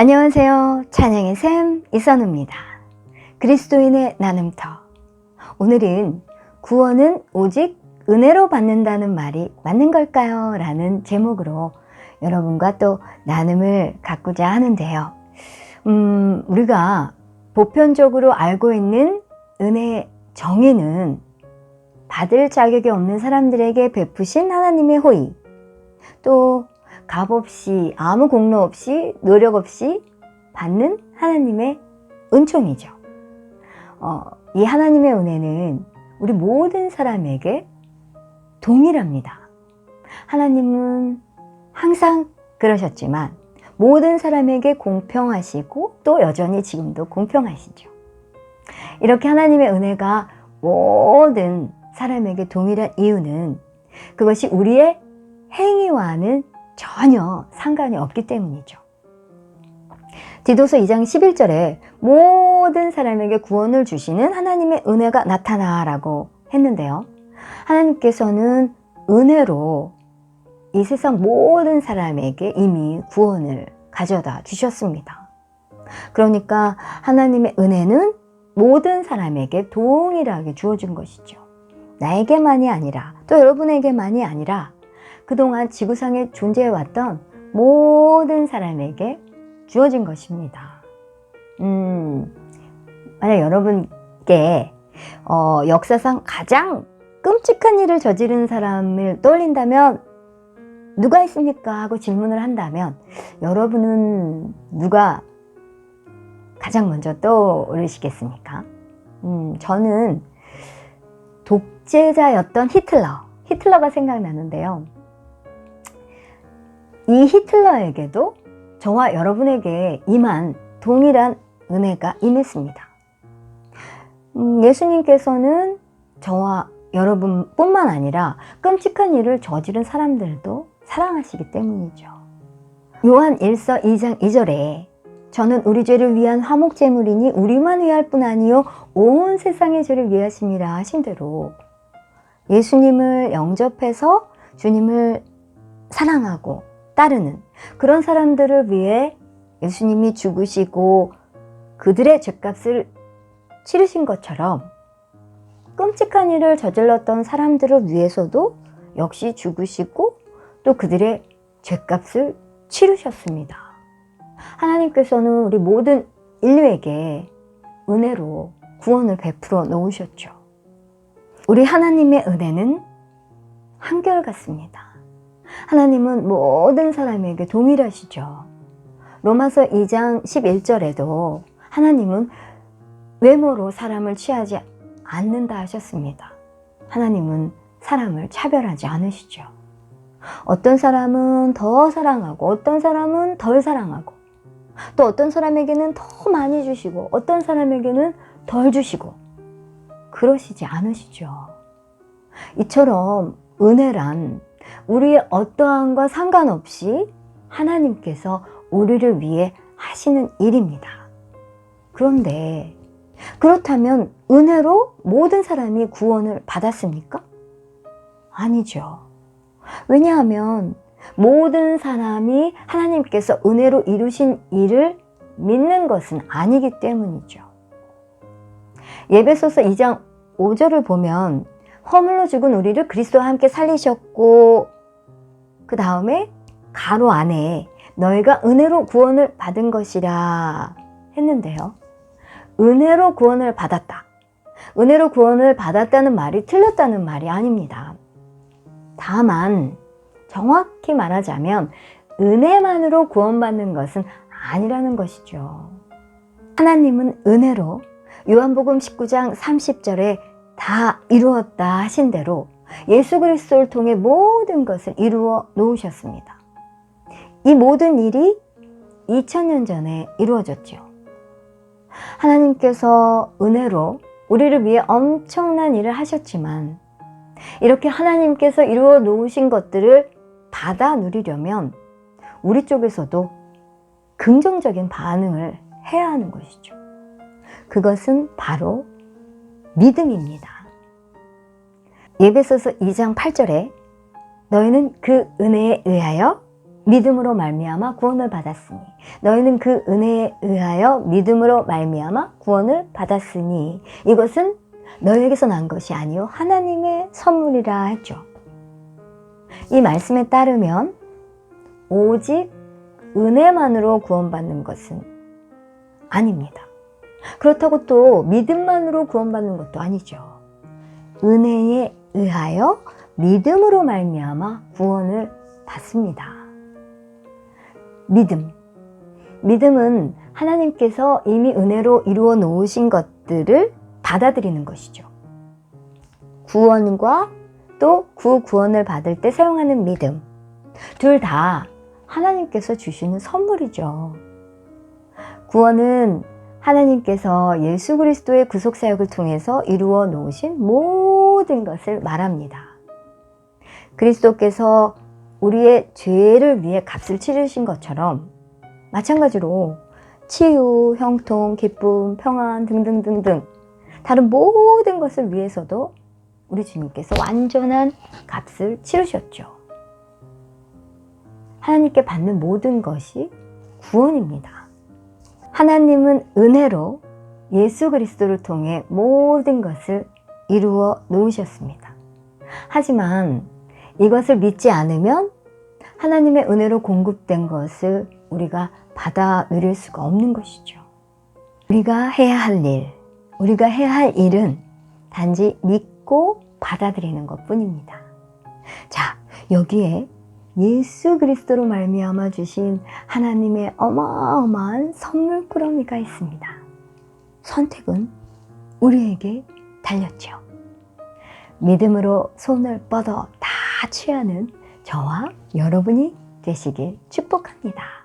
안녕하세요. 찬양의 샘 이선우입니다. 그리스도인의 나눔터. 오늘은 구원은 오직 은혜로 받는다는 말이 맞는 걸까요? 라는 제목으로 여러분과 또 나눔을 갖고자 하는데요. 음, 우리가 보편적으로 알고 있는 은혜 정의는 받을 자격이 없는 사람들에게 베푸신 하나님의 호의, 또 값 없이 아무 공로 없이 노력 없이 받는 하나님의 은총이죠. 어, 이 하나님의 은혜는 우리 모든 사람에게 동일합니다. 하나님은 항상 그러셨지만 모든 사람에게 공평하시고 또 여전히 지금도 공평하시죠. 이렇게 하나님의 은혜가 모든 사람에게 동일한 이유는 그것이 우리의 행위와는 전혀 상관이 없기 때문이죠. 디도서 2장 11절에 모든 사람에게 구원을 주시는 하나님의 은혜가 나타나라고 했는데요. 하나님께서는 은혜로 이 세상 모든 사람에게 이미 구원을 가져다 주셨습니다. 그러니까 하나님의 은혜는 모든 사람에게 동일하게 주어진 것이죠. 나에게만이 아니라 또 여러분에게만이 아니라 그동안 지구상에 존재해왔던 모든 사람에게 주어진 것입니다. 음, 만약 여러분께 어, 역사상 가장 끔찍한 일을 저지른 사람을 떠올린다면 누가 있습니까? 하고 질문을 한다면 여러분은 누가 가장 먼저 떠오르시겠습니까? 음, 저는 독재자였던 히틀러, 히틀러가 생각나는데요. 이 히틀러에게도 저와 여러분에게 임한 동일한 은혜가 임했습니다. 음, 예수님께서는 저와 여러분뿐만 아니라 끔찍한 일을 저지른 사람들도 사랑하시기 때문이죠. 요한 1서 2장 2절에 저는 우리 죄를 위한 화목 제물이니 우리만 위할 뿐 아니요 온 세상의 죄를 위하심이라 하신 대로 예수님을 영접해서 주님을 사랑하고 따르는 그런 사람들을 위해 예수님이 죽으시고 그들의 죄값을 치르신 것처럼 끔찍한 일을 저질렀던 사람들을 위해서도 역시 죽으시고 또 그들의 죄값을 치르셨습니다. 하나님께서는 우리 모든 인류에게 은혜로 구원을 베풀어 놓으셨죠. 우리 하나님의 은혜는 한결 같습니다. 하나님은 모든 사람에게 동일하시죠. 로마서 2장 11절에도 하나님은 외모로 사람을 취하지 않는다 하셨습니다. 하나님은 사람을 차별하지 않으시죠. 어떤 사람은 더 사랑하고 어떤 사람은 덜 사랑하고 또 어떤 사람에게는 더 많이 주시고 어떤 사람에게는 덜 주시고 그러시지 않으시죠. 이처럼 은혜란 우리의 어떠함과 상관없이 하나님께서 우리를 위해 하시는 일입니다. 그런데 그렇다면 은혜로 모든 사람이 구원을 받았습니까? 아니죠. 왜냐하면 모든 사람이 하나님께서 은혜로 이루신 일을 믿는 것은 아니기 때문이죠. 예배소서 2장 5절을 보면 허물로 죽은 우리를 그리스도와 함께 살리셨고 그 다음에 가로 안에 너희가 은혜로 구원을 받은 것이라 했는데요. 은혜로 구원을 받았다. 은혜로 구원을 받았다는 말이 틀렸다는 말이 아닙니다. 다만 정확히 말하자면 은혜만으로 구원받는 것은 아니라는 것이죠. 하나님은 은혜로 요한복음 19장 30절에 다 이루었다 하신 대로 예수 그리스도를 통해 모든 것을 이루어 놓으셨습니다. 이 모든 일이 2000년 전에 이루어졌죠. 하나님께서 은혜로 우리를 위해 엄청난 일을 하셨지만 이렇게 하나님께서 이루어 놓으신 것들을 받아 누리려면 우리 쪽에서도 긍정적인 반응을 해야 하는 것이죠. 그것은 바로 믿음입니다. 예배소서 2장 8절에 너희는 그 은혜에 의하여 믿음으로 말미암아 구원을 받았으니 너희는 그 은혜에 의하여 믿음으로 말미암아 구원을 받았으니 이것은 너희에게서 난 것이 아니요 하나님의 선물이라 했죠. 이 말씀에 따르면 오직 은혜만으로 구원받는 것은 아닙니다. 그렇다고 또 믿음만으로 구원받는 것도 아니죠. 은혜에 의하여 믿음으로 말미암아 구원을 받습니다. 믿음. 믿음은 하나님께서 이미 은혜로 이루어 놓으신 것들을 받아들이는 것이죠. 구원과 또 구 구원을 받을 때 사용하는 믿음. 둘 다 하나님께서 주시는 선물이죠. 구원은 하나님께서 예수 그리스도의 구속 사역을 통해서 이루어 놓으신 모든 것을 말합니다. 그리스도께서 우리의 죄를 위해 값을 치르신 것처럼 마찬가지로 치유, 형통, 기쁨, 평안 등등등등 다른 모든 것을 위해서도 우리 주님께서 완전한 값을 치르셨죠. 하나님께 받는 모든 것이 구원입니다. 하나님은 은혜로 예수 그리스도를 통해 모든 것을 이루어 놓으셨습니다. 하지만 이것을 믿지 않으면 하나님의 은혜로 공급된 것을 우리가 받아 누릴 수가 없는 것이죠. 우리가 해야 할 일, 우리가 해야 할 일은 단지 믿고 받아들이는 것 뿐입니다. 자, 여기에 예수 그리스도로 말미암아 주신 하나님의 어마어마한 선물 꾸러미가 있습니다. 선택은 우리에게 달렸죠. 믿음으로 손을 뻗어 다 취하는 저와 여러분이 되시길 축복합니다.